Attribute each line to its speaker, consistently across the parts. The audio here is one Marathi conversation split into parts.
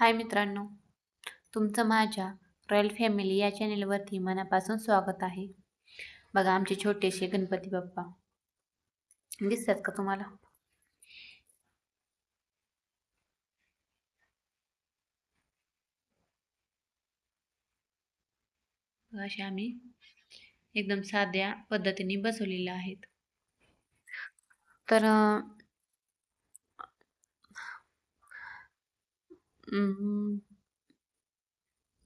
Speaker 1: हाय मित्रांनो तुमचं माझ्या रॉयल फॅमिली या चॅनेलवरती मनापासून स्वागत आहे. बघा आमचे छोटेसे गणपती बाप्पा. दिसतात का तुम्हाला? असे आम्ही एकदम साध्या पद्धतीने बसवलेले आहेत. तर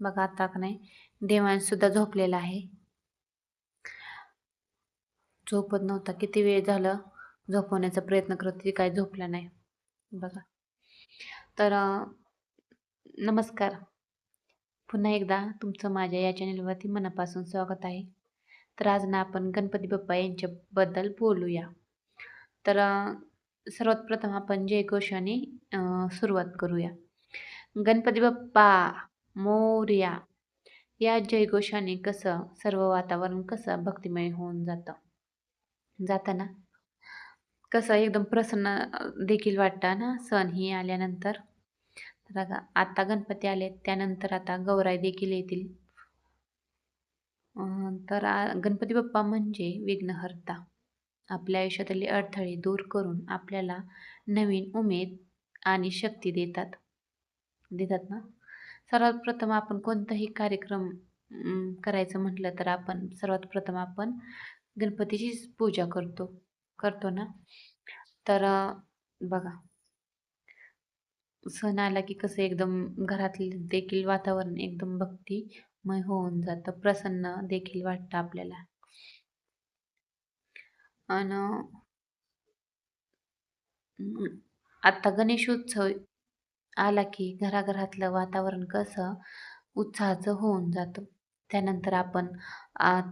Speaker 1: बघा आता का नाही देवांश सुद्धा झोपलेला आहे. झोपत नव्हता किती वेळ झालं झोपवण्याचा प्रयत्न करत तरी काय झोपला नाही. बघा. तर नमस्कार. पुन्हा एकदा तुमचं माझ्या या चॅनलवरती मनापासून स्वागत आहे. तर आज ना आपण गणपती बाप्पा यांच्याबद्दल बोलूया. तर सर्वात प्रथम आपण जय घोषाने सुरुवात करूया. गणपती बाप्पा मोर्या या जयघोषाने कसं सर्व वातावरण कसं भक्तिमय होऊन जातं? जाताना? कसं एकदम प्रसन्न देखील वाटतं ना? सण ही आल्यानंतर? तर आता गणपती आले त्यानंतर आता गौराई देखील येतील. तर गणपती बाप्पा म्हणजे विघ्नहर्ता. आपल्या आयुष्यातले अडथळे दूर करून आपल्याला नवीन उमेद आणि शक्ती देतात. देतात ना? सर्वात प्रथम आपण कोणताही कार्यक्रम करायचं म्हटलं तर आपण सर्वात प्रथम आपण गणपतीचीच पूजा करतो करतो ना? तर बघा. सण आला की कसं एकदम घरातलं देखील वातावरण एकदम भक्तिमय होऊन जातं प्रसन्न देखील वाटतं आपल्याला. आणि आता गणेशोत्सव आला की घराघरातलं वातावरण कसं उत्साहाचं होऊन जातं. त्यानंतर आपण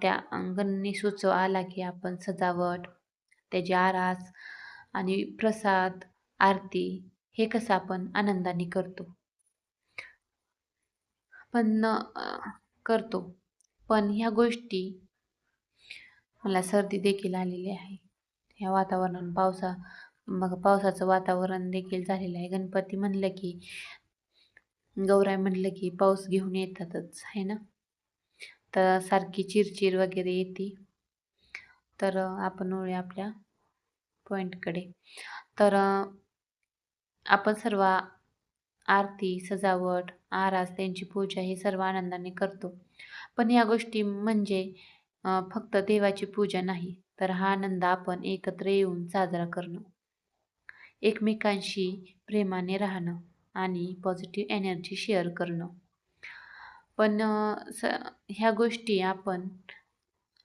Speaker 1: त्या गणेशोत्सव आला की आपण सजावट त्याची आरास आणि प्रसाद आरती हे कसं आपण आनंदाने करतो. पण करतो. पण ह्या गोष्टी मला सर्दी देखील आलेली आहे. ह्या वातावरण पावसा मग पावसाचं वातावरण देखील झालेलं आहे. गणपती म्हणलं की गौराय म्हणलं की पाऊस घेऊन येतातच आहे ना? तर सारखी चिरचिर वगैरे येते. तर आपण वळूया आपल्या पॉईंटकडे तर आपण सर्व आरती सजावट आरास त्यांची पूजा हे सर्व आनंदाने करतो. पण या गोष्टी म्हणजे फक्त देवाची पूजा नाही तर हा आनंद आपण एकत्र येऊन साजरा करणं. एकमेकांशी प्रेमाने राहणं आणि पॉझिटिव्ह एनर्जी शेअर करणं. पण स ह्या गोष्टी आपण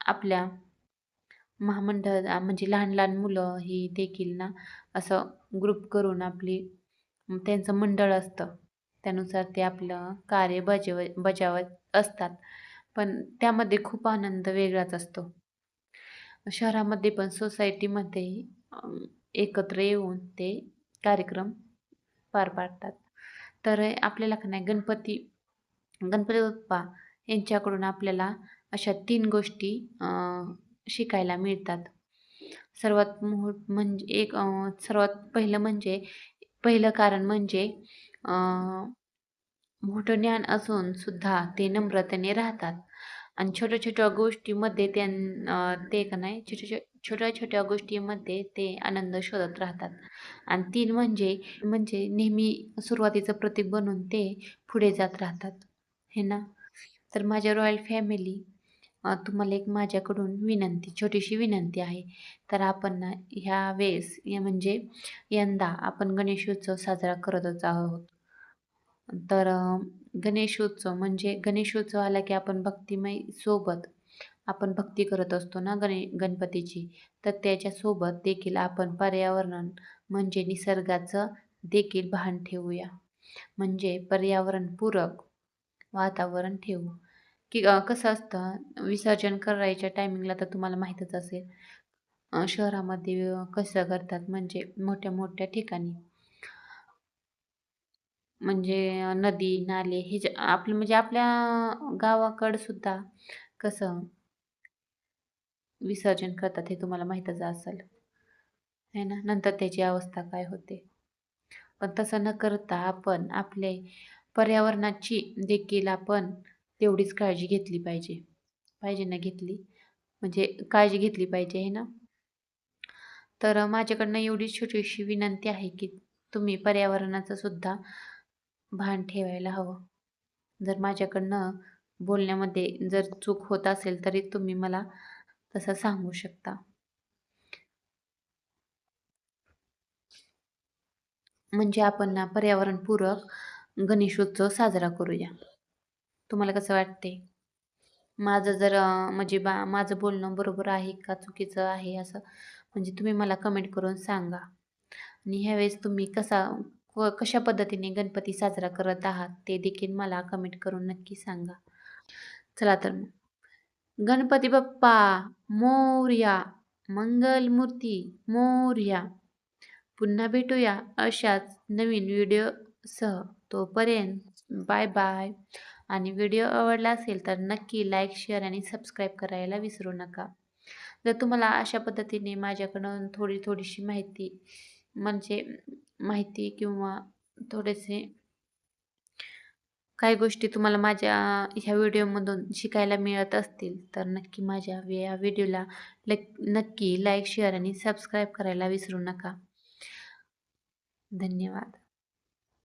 Speaker 1: आपल्या महामंडळ म्हणजे लहान लहान मुलं ही देखील ना असं ग्रुप करून आपली त्यांचं मंडळ असतं. त्यानुसार ते आपलं कार्य बजव बजावत असतात. पण त्यामध्ये खूप आनंद वेगळाच असतो. शहरामध्ये पण सोसायटीमध्ये एकत्र येऊन ते कार्यक्रम पार पाडतात. तर आपल्याला का नाही गणपती गणपती बाप्पा यांच्याकडून आपल्याला अशा तीन गोष्टी शिकायला मिळतात. सर्वात मोठ म्हणजे एक सर्वात पहिलं म्हणजे पहिलं कारण म्हणजे मोठं ज्ञान असून सुद्धा ते नम्रतेने राहतात. आणि छोट्या छोट्या गोष्टीमध्ये त्यां ते का नाही छोट्या छोट्या छोट्या गोष्टीमध्ये ते आनंद शोधत राहतात. आणि तीन म्हणजे म्हणजे नेहमी सुरुवातीचं प्रतीक बनून ते पुढे जात राहतात. हे ना? तर माझ्या रॉयल फॅमिली तुम्हाला एक माझ्याकडून विनंती छोटीशी विनंती आहे. तर आपण ना ह्या वेळेस या म्हणजे यंदा आपण गणेशोत्सव साजरा करतच आहोत. तर गणेशोत्सव म्हणजे गणेशोत्सव आला की आपण भक्तिमय सोबत आपण भक्ती करत असतो ना गणे गणपतीची? तर त्याच्यासोबत देखील आपण पर्यावरण म्हणजे निसर्गाचं देखील भान ठेवूया. म्हणजे पर्यावरणपूरक वातावरण ठेवू. की कसं असतं विसर्जन करायच्या टायमिंगला तर तुम्हाला माहीतच असेल. शहरामध्ये कसं करतात म्हणजे मोठ्या मोठ्या ठिकाणी. म्हणजे नदी नाले हे जे आपलं म्हणजे आपल्या गावाकडं सुद्धा कसं विसर्जन करतात हे तुम्हाला माहीतच असेल. है ना? नंतर त्याची अवस्था काय होते? पण तसं न करता आपण आपले पर्यावरणाची देखील आपण तेवढीच काळजी घेतली पाहिजे. पाहिजे ना घेतली? म्हणजे काळजी घेतली पाहिजे है ना? तर माझ्याकडनं एवढी छोटीशी विनंती आहे की तुम्ही पर्यावरणाचं सुद्धा भान ठेवायला हवं. जर माझ्याकडनं बोलण्यामध्ये जर चूक होत असेल तरी तुम्ही मला तसं सांगू शकता. म्हणजे आपण ना पर्यावरणपूरक गणेशोत्सव साजरा करूया. तुम्हाला कसं वाटते माझं जर म्हणजे बा माझं बोलणं बरोबर आहे का चुकीचं आहे असं म्हणजे तुम्ही मला कमेंट करून सांगा. आणि ह्यावेळेस तुम्ही कसा व कशा पद्धतीने गणपती साजरा करत आहात ते देखील मला कमेंट करून नक्की सांगा. चला तर मग. गणपती बाप्पा मोर्या मंगलमूर्ती मोर्या. पुन्हा भेटूया अशाच नवीन व्हिडिओसह. तोपर्यंत बाय बाय आणि व्हिडिओ आवडला असेल तर नक्की लाईक शेअर आणि सबस्क्राईब करायला विसरू नका. जर तुम्हाला अशा पद्धतीने माझ्याकडून थोडी थोडीशी माहिती म्हणजे माहिती किंवा थोडेसे काही गोष्टी तुम्हाला माझ्या ह्या व्हिडिओमधून शिकायला मिळत असतील तर नक्की माझ्या या व्हिडिओला नक्की लाईक शेअर आणि सबस्क्राईब करायला विसरू नका. धन्यवाद.